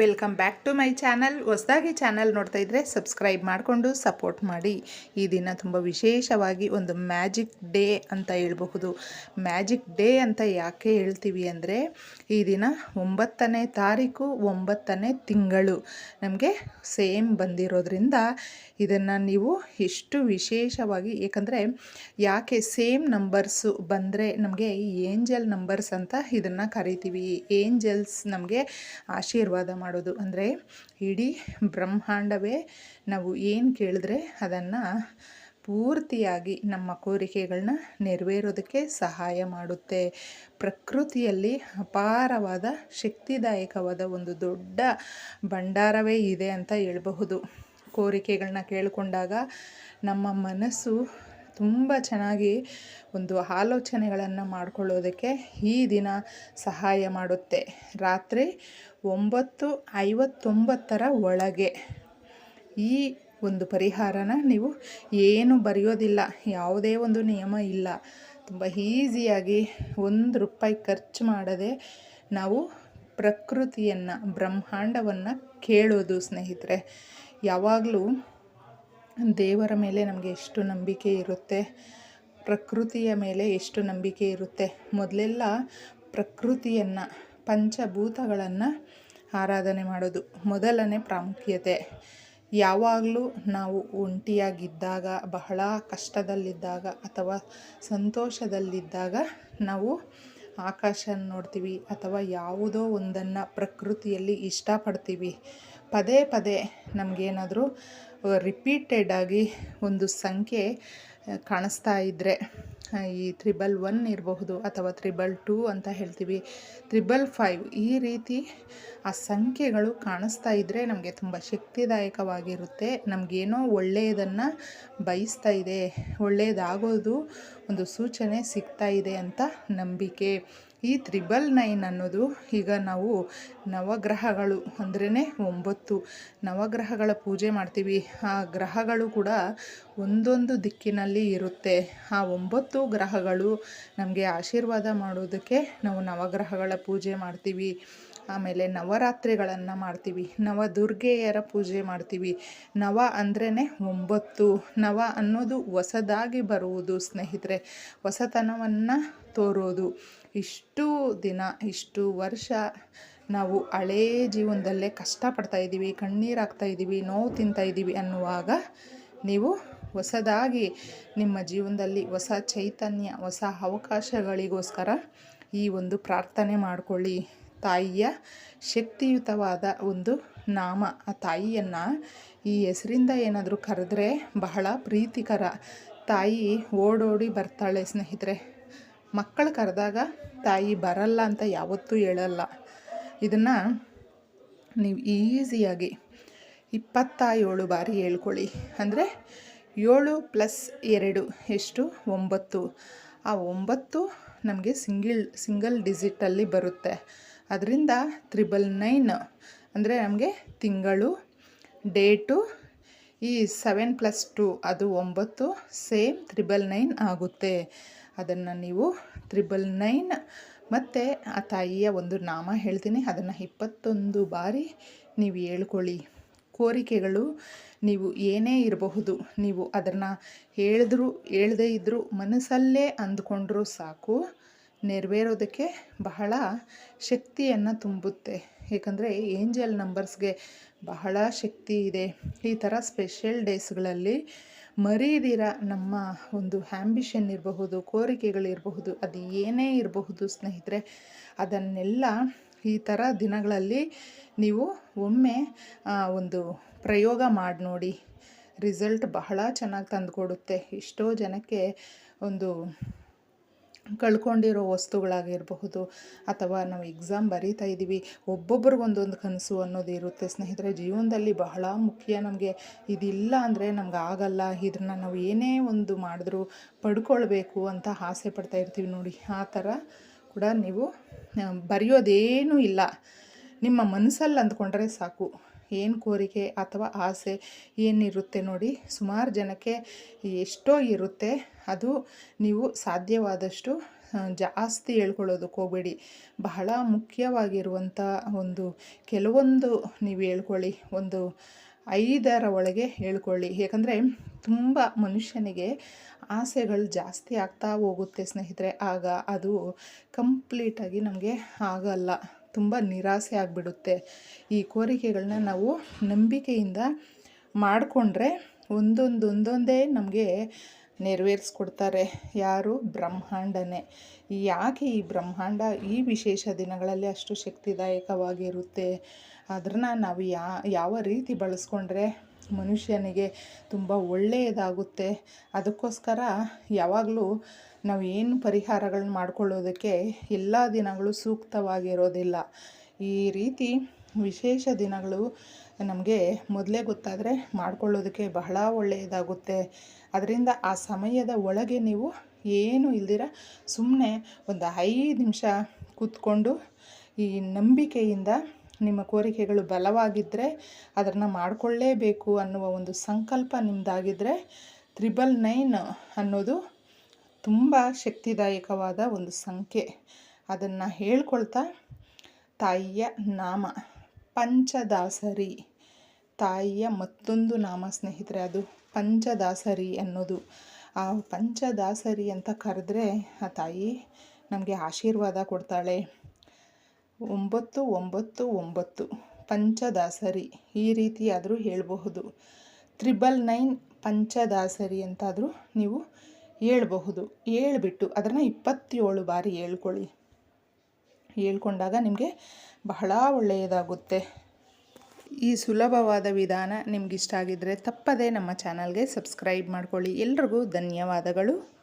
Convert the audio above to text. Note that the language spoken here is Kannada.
Welcome back to my channel. ಹೊಸದಾಗಿ ಚಾನಲ್ ನೋಡ್ತಾ ಇದ್ದರೆ ಸಬ್ಸ್ಕ್ರೈಬ್ ಮಾಡಿಕೊಂಡು ಸಪೋರ್ಟ್ ಮಾಡಿ. ಈ ದಿನ ತುಂಬ ವಿಶೇಷವಾಗಿ ಒಂದು ಮ್ಯಾಜಿಕ್ ಡೇ ಅಂತ ಹೇಳಬಹುದು. ಮ್ಯಾಜಿಕ್ ಡೇ ಅಂತ ಯಾಕೆ ಹೇಳ್ತೀವಿ ಅಂದರೆ, ಈ ದಿನ ಒಂಬತ್ತನೇ ತಾರೀಕು ಒಂಬತ್ತನೇ ತಿಂಗಳು ನಮಗೆ ಸೇಮ್ ಬಂದಿರೋದ್ರಿಂದ ಇದನ್ನು ನೀವು ಎಷ್ಟು ವಿಶೇಷವಾಗಿ, ಏಕೆಂದರೆ ಯಾಕೆ ಸೇಮ್ ನಂಬರ್ಸು ಬಂದರೆ ನಮಗೆ ಏಂಜಲ್ ನಂಬರ್ಸ್ ಅಂತ ಇದನ್ನು ಕರಿತೀವಿ. ಏಂಜಲ್ಸ್ ನಮಗೆ ಆಶೀರ್ವಾದ ಮಾಡೋದು ಅಂದರೆ ಇಡೀ ಬ್ರಹ್ಮಾಂಡವೇ ನಾವು ಏನು ಕೇಳಿದ್ರೆ ಅದನ್ನು ಪೂರ್ತಿಯಾಗಿ ನಮ್ಮ ಕೋರಿಕೆಗಳನ್ನ ನೆರವೇರೋದಕ್ಕೆ ಸಹಾಯ ಮಾಡುತ್ತೆ. ಪ್ರಕೃತಿಯಲ್ಲಿ ಅಪಾರವಾದ ಶಕ್ತಿದಾಯಕವಾದ ಒಂದು ದೊಡ್ಡ ಭಂಡಾರವೇ ಇದೆ ಅಂತ ಹೇಳಬಹುದು. ಕೋರಿಕೆಗಳನ್ನ ಕೇಳಿಕೊಂಡಾಗ ನಮ್ಮ ಮನಸ್ಸು ತುಂಬ ಚೆನ್ನಾಗಿ ಒಂದು ಆಲೋಚನೆಗಳನ್ನು ಮಾಡಿಕೊಳ್ಳೋದಕ್ಕೆ ಈ ದಿನ ಸಹಾಯ ಮಾಡುತ್ತೆ. ರಾತ್ರಿ ಒಂಬತ್ತು ಐವತ್ತೊಂಬತ್ತರ ಒಳಗೆ ಈ ಒಂದು ಪರಿಹಾರನ ನೀವು ಏನು ಬರೆಯೋದಿಲ್ಲ, ಯಾವುದೇ ಒಂದು ನಿಯಮ ಇಲ್ಲ. ತುಂಬ ಈಸಿಯಾಗಿ ಒಂದು ರೂಪಾಯಿ ಖರ್ಚು ಮಾಡದೆ ನಾವು ಪ್ರಕೃತಿಯನ್ನು, ಬ್ರಹ್ಮಾಂಡವನ್ನು ಕೇಳೋದು ಸ್ನೇಹಿತರೆ. ಯಾವಾಗಲೂ ದೇವರ ಮೇಲೆ ನಮಗೆ ಎಷ್ಟು ನಂಬಿಕೆ ಇರುತ್ತೆ, ಪ್ರಕೃತಿಯ ಮೇಲೆ ಎಷ್ಟು ನಂಬಿಕೆ ಇರುತ್ತೆ, ಮೊದಲೆಲ್ಲ ಪ್ರಕೃತಿಯನ್ನು, ಪಂಚಭೂತಗಳನ್ನು ಆರಾಧನೆ ಮಾಡೋದು ಮೊದಲನೇ ಪ್ರಾಮುಖ್ಯತೆ. ಯಾವಾಗಲೂ ನಾವು ಒಂಟಿಯಾಗಿದ್ದಾಗ, ಬಹಳ ಕಷ್ಟದಲ್ಲಿದ್ದಾಗ ಅಥವಾ ಸಂತೋಷದಲ್ಲಿದ್ದಾಗ ನಾವು ಆಕಾಶ ನೋಡ್ತೀವಿ ಅಥವಾ ಯಾವುದೋ ಒಂದನ್ನು ಪ್ರಕೃತಿಯಲ್ಲಿ ಇಷ್ಟಪಡ್ತೀವಿ. ಪದೇ ಪದೇ ನಮಗೇನಾದರೂ ರಿಪೀಟೆಡ್ ಆಗಿ ಒಂದು ಸಂಖ್ಯೆ ಕಾಣಿಸ್ತಾ ಇದ್ದರೆ ಈ ತ್ರಿಬಲ್ ಒನ್ ಇರಬಹುದು ಅಥವಾ ತ್ರಿಬಲ್ ಟೂ ಅಂತ ಹೇಳ್ತೀವಿ. ತ್ರಿಬಲ್ ಫೈವ್ ಈ ರೀತಿ ಆ ಸಂಖ್ಯೆಗಳು ಕಾಣಿಸ್ತಾ ಇದ್ದರೆ ನಮಗೆ ತುಂಬ ಶಕ್ತಿದಾಯಕವಾಗಿರುತ್ತೆ. ನಮಗೇನೋ ಒಳ್ಳೆಯದನ್ನು ಬಯಸ್ತಾ ಇದೆ. ಒಳ್ಳೆಯದಾಗೋದು ಒಂದು ಸೂಚನೆ ಸಿಗ್ತಾ ಇದೆ ಅಂತ ನಂಬಿಕೆ. ಈ ತ್ರಿಬಲ್ ನೈನ್ ಅನ್ನೋದು ಈಗ ನಾವು ನವಗ್ರಹಗಳು ಅಂದ್ರೇ ಒಂಬತ್ತು. ನವಗ್ರಹಗಳ ಪೂಜೆ ಮಾಡ್ತೀವಿ. ಆ ಗ್ರಹಗಳು ಕೂಡ ಒಂದೊಂದು ದಿಕ್ಕಿನಲ್ಲಿ ಇರುತ್ತೆ. ಆ ಒಂಬತ್ತು ಗ್ರಹಗಳು ನಮಗೆ ಆಶೀರ್ವಾದ ಮಾಡೋದಕ್ಕೆ ನಾವು ನವಗ್ರಹಗಳ ಪೂಜೆ ಮಾಡ್ತೀವಿ. ಆಮೇಲೆ ನವರಾತ್ರಿಗಳನ್ನು ಮಾಡ್ತೀವಿ. ನವ ದುರ್ಗೆಯರ ಪೂಜೆ ಮಾಡ್ತೀವಿ. ನವ ಅಂದ್ರೇ ಒಂಬತ್ತು. ನವ ಅನ್ನೋದು ಹೊಸದಾಗಿ ಬರುವುದು ಸ್ನೇಹಿತರೆ. ಹೊಸತನವನ್ನು ತೋರೋದು. ಇಷ್ಟು ದಿನ, ಇಷ್ಟು ವರ್ಷ ನಾವು ಹಳೇ ಜೀವನದಲ್ಲೇ ಕಷ್ಟಪಡ್ತಾ ಇದ್ದೀವಿ ಕಣ್ಣೀರು ಹಾಕ್ತಾ ಇದ್ದೀವಿ, ನೋವು ತಿಂತಾ ಇದ್ದೀವಿ ಅನ್ನುವಾಗ ನೀವು ಹೊಸದಾಗಿ ನಿಮ್ಮ ಜೀವನದಲ್ಲಿ ಹೊಸ ಚೈತನ್ಯ, ಹೊಸ ಅವಕಾಶಗಳಿಗೋಸ್ಕರ ಈ ಒಂದು ಪ್ರಾರ್ಥನೆ ಮಾಡಿಕೊಳ್ಳಿ. ತಾಯಿಯ ಶಕ್ತಿಯುತವಾದ ಒಂದು ನಾಮ. ಆ ತಾಯಿಯನ್ನು ಈ ಹೆಸರಿಂದ ಏನಾದರೂ ಕರೆದ್ರೆ ಬಹಳ ಪ್ರೀತಿಕರ. ತಾಯಿ ಓಡೋಡಿ ಬರ್ತಾಳೆ ಸ್ನೇಹಿತರೆ. ಮಕ್ಕಳು ಕರೆದಾಗ ತಾಯಿ ಬರಲ್ಲ ಅಂತ ಯಾವತ್ತೂ ಹೇಳಲ್ಲ. ಇದನ್ನು ನೀವು ಈಸಿಯಾಗಿ ಇಪ್ಪತ್ತ ಏಳು ಬಾರಿ ಹೇಳ್ಕೊಳ್ಳಿ. ಅಂದರೆ ಏಳು ಪ್ಲಸ್ ಎರಡು ಎಷ್ಟು? ಒಂಬತ್ತು. ಆ ಒಂಬತ್ತು ನಮಗೆ ಸಿಂಗಿಲ್, ಸಿಂಗಲ್ ಡಿಜಿಟಲ್ಲಿ ಬರುತ್ತೆ. ಅದರಿಂದ ತ್ರಿಬಲ್ ನೈನ್ ಅಂದರೆ ನಮಗೆ ತಿಂಗಳು ಡೇಟು ಈ ಸೆವೆನ್ ಪ್ಲಸ್ ಟು ಅದು ಒಂಬತ್ತು ಸೇಮ್ ತ್ರಿಬಲ್ ನೈನ್ ಆಗುತ್ತೆ. ಅದನ್ನು ನೀವು ತ್ರಿಬಲ್ ನೈನ್ ಮತ್ತು ಆ ತಾಯಿಯ ಒಂದು ನಾಮ ಹೇಳ್ತೀನಿ. ಅದನ್ನು ಇಪ್ಪತ್ತೊಂದು ಬಾರಿ ನೀವು ಹೇಳ್ಕೊಳ್ಳಿ. ಕೋರಿಕೆಗಳು ನೀವು ಏನೇ ಇರಬಹುದು, ನೀವು ಅದನ್ನು ಹೇಳಿದ್ರು, ಹೇಳದೇ ಇದ್ದರೂ ಮನಸ್ಸಲ್ಲೇ ಅಂದ್ಕೊಂಡ್ರೂ ಸಾಕು. ನೆರವೇರೋದಕ್ಕೆ ಬಹಳ ಶಕ್ತಿಯನ್ನು ತುಂಬುತ್ತೆ. ಏಕೆಂದರೆ ಏಂಜಲ್ ನಂಬರ್ಸ್ಗೆ ಬಹಳ ಶಕ್ತಿ ಇದೆ. ಈ ಥರ ಸ್ಪೆಷಲ್ ಡೇಸ್ಗಳಲ್ಲಿ ಮರೀದಿರ ನಮ್ಮ ಒಂದು ಆ್ಯಂಬಿಷನ್ ಇರಬಹುದು ಕೋರಿಕೆಗಳಿರಬಹುದು ಅದು ಏನೇ ಇರಬಹುದು ಸ್ನೇಹಿತರೆ, ಅದನ್ನೆಲ್ಲ ಈ ಥರ ದಿನಗಳಲ್ಲಿ ನೀವು ಒಮ್ಮೆ ಒಂದು ಪ್ರಯೋಗ ಮಾಡಿ ನೋಡಿ. ರಿಸಲ್ಟ್ ಬಹಳ ಚೆನ್ನಾಗಿ ತಂದುಕೊಡುತ್ತೆ. ಎಷ್ಟೋ ಜನಕ್ಕೆ ಒಂದು ಕಳ್ಕೊಂಡಿರೋ ವಸ್ತುಗಳಾಗಿರಬಹುದು ಅಥವಾ ನಾವು ಎಕ್ಸಾಮ್ ಬರೀತಾ ಇದ್ದೀವಿ ಒಬ್ಬೊಬ್ರಿಗೆ ಒಂದೊಂದು ಕನಸು ಅನ್ನೋದು ಇರುತ್ತೆ ಸ್ನೇಹಿತರೆ. ಜೀವನದಲ್ಲಿ ಬಹಳ ಮುಖ್ಯ ನಮಗೆ. ಇದಿಲ್ಲ ಅಂದರೆ ನಮ್ಗೆ ಆಗಲ್ಲ. ಇದನ್ನು ನಾವು ಏನೇ ಒಂದು ಮಾಡಿದ್ರೂ ಪಡ್ಕೊಳ್ಬೇಕು ಅಂತ ಆಸೆ ಪಡ್ತಾ ಇರ್ತೀವಿ ನೋಡಿ. ಆ ಥರ ಕೂಡ ನೀವು ಬರೆಯೋದೇನೂ ಇಲ್ಲ. ನಿಮ್ಮ ಮನಸ್ಸಲ್ಲಿ ಅಂದ್ಕೊಂಡ್ರೆ ಸಾಕು. ಏನು ಕೋರಿಕೆ ಅಥವಾ ಆಸೆ ಏನಿರುತ್ತೆ ನೋಡಿ, ಸುಮಾರು ಜನಕ್ಕೆ ಎಷ್ಟೋ ಇರುತ್ತೆ. ಅದು ನೀವು ಸಾಧ್ಯವಾದಷ್ಟು ಜಾಸ್ತಿ ಹೇಳ್ಕೊಳ್ಳೋದಕ್ಕೆ ಹೋಗಬೇಡಿ. ಬಹಳ ಮುಖ್ಯವಾಗಿರುವಂಥ ಒಂದು, ಕೆಲವೊಂದು ನೀವು ಹೇಳ್ಕೊಳ್ಳಿ. ಒಂದು ಐದರ ಒಳಗೆ ಹೇಳ್ಕೊಳ್ಳಿ. ಯಾಕಂದರೆ ತುಂಬ ಮನುಷ್ಯನಿಗೆ ಆಸೆಗಳು ಜಾಸ್ತಿ ಆಗ್ತಾ ಹೋಗುತ್ತೆ ಸ್ನೇಹಿತರೆ. ಆಗ ಅದು ಕಂಪ್ಲೀಟಾಗಿ ನಮಗೆ ಆಗಲ್ಲ. ತುಂಬ ನಿರಾಸೆ ಆಗಿಬಿಡುತ್ತೆ. ಈ ಕೋರಿಕೆಗಳನ್ನ ನಾವು ನಂಬಿಕೆಯಿಂದ ಮಾಡಿಕೊಂಡ್ರೆ ಒಂದೊಂದು, ಒಂದೊಂದೇ ನಮಗೆ ನೆರವೇರಿಸ್ಕೊಡ್ತಾರೆ. ಯಾರು? ಬ್ರಹ್ಮಾಂಡನೇ. ಯಾಕೆ ಈ ಬ್ರಹ್ಮಾಂಡ ಈ ವಿಶೇಷ ದಿನಗಳಲ್ಲಿ ಅಷ್ಟು ಶಕ್ತಿದಾಯಕವಾಗಿರುತ್ತೆ? ಅದನ್ನು ನಾವು ಯಾವ ರೀತಿ ಬಳಸ್ಕೊಂಡ್ರೆ ಮನುಷ್ಯನಿಗೆ ತುಂಬ ಒಳ್ಳೆಯದಾಗುತ್ತೆ. ಅದಕ್ಕೋಸ್ಕರ ಯಾವಾಗಲೂ ನಾವು ಏನು ಪರಿಹಾರಗಳನ್ನ ಮಾಡಿಕೊಳ್ಳೋದಕ್ಕೆ ಎಲ್ಲ ದಿನಗಳು ಸೂಕ್ತವಾಗಿರೋದಿಲ್ಲ. ಈ ರೀತಿ ವಿಶೇಷ ದಿನಗಳು ನಮಗೆ ಮೊದಲೇ ಗೊತ್ತಾದರೆ ಮಾಡಿಕೊಳ್ಳೋದಕ್ಕೆ ಬಹಳ ಒಳ್ಳೆಯದಾಗುತ್ತೆ. ಅದರಿಂದ ಆ ಸಮಯದ ಒಳಗೆ ನೀವು ಏನು ಇಲ್ದಿರ ಸುಮ್ಮನೆ ಒಂದು ಐದು ನಿಮಿಷ ಕೂತ್ಕೊಂಡು ಈ ನಂಬಿಕೆಯಿಂದ ನಿಮ್ಮ ಕೋರಿಕೆಗಳು ಬಲವಾಗಿದ್ದರೆ ಅದನ್ನು ಮಾಡಿಕೊಳ್ಳೇಬೇಕು ಅನ್ನುವ ಒಂದು ಸಂಕಲ್ಪ ನಿಮ್ಮದಾಗಿದ್ದರೆ ತ್ರಿಬಲ್ ನೈನ್ ಅನ್ನೋದು ತುಂಬ ಶಕ್ತಿದಾಯಕವಾದ ಒಂದು ಸಂಖ್ಯೆ. ಅದನ್ನು ಹೇಳ್ಕೊಳ್ತಾ, ತಾಯಿಯ ನಾಮ, ಪಂಚದಾಸರಿ. ತಾಯಿಯ ಮತ್ತೊಂದು ನಾಮ ಸ್ನೇಹಿತರೆ, ಅದು ಪಂಚದಾಸರಿ ಅನ್ನೋದು. ಆ ಪಂಚದಾಸರಿ ಅಂತ ಕರೆದ್ರೆ ಆ ತಾಯಿ ನಮಗೆ ಆಶೀರ್ವಾದ ಕೊಡ್ತಾಳೆ. ಒಂಬತ್ತು ಒಂಬತ್ತು ಒಂಬತ್ತು. ಪಂಚದಾಸರಿ. ಈ ರೀತಿಯಾದರೂ ಹೇಳಬಹುದು. ತ್ರಿಬಲ್ ನೈನ್ ಪಂಚದಾಸರಿ ಅಂತಾದರೂ ನೀವು ಹೇಳ್ಬಹುದು. ಹೇಳ್ಬಿಟ್ಟು ಅದನ್ನು ಇಪ್ಪತ್ತೇಳು ಬಾರಿ ಹೇಳ್ಕೊಳ್ಳಿ. ಹೇಳ್ಕೊಂಡಾಗ ನಿಮಗೆ ಬಹಳ ಒಳ್ಳೆಯದಾಗುತ್ತೆ. ಈ ಸುಲಭವಾದ ವಿಧಾನ ನಿಮಗಿಷ್ಟ ಆಗಿದ್ದರೆ ತಪ್ಪದೇ ನಮ್ಮ ಚಾನಲ್ಗೆ ಸಬ್ಸ್ಕ್ರೈಬ್ ಮಾಡ್ಕೊಳ್ಳಿ. ಎಲ್ರಿಗೂ ಧನ್ಯವಾದಗಳು.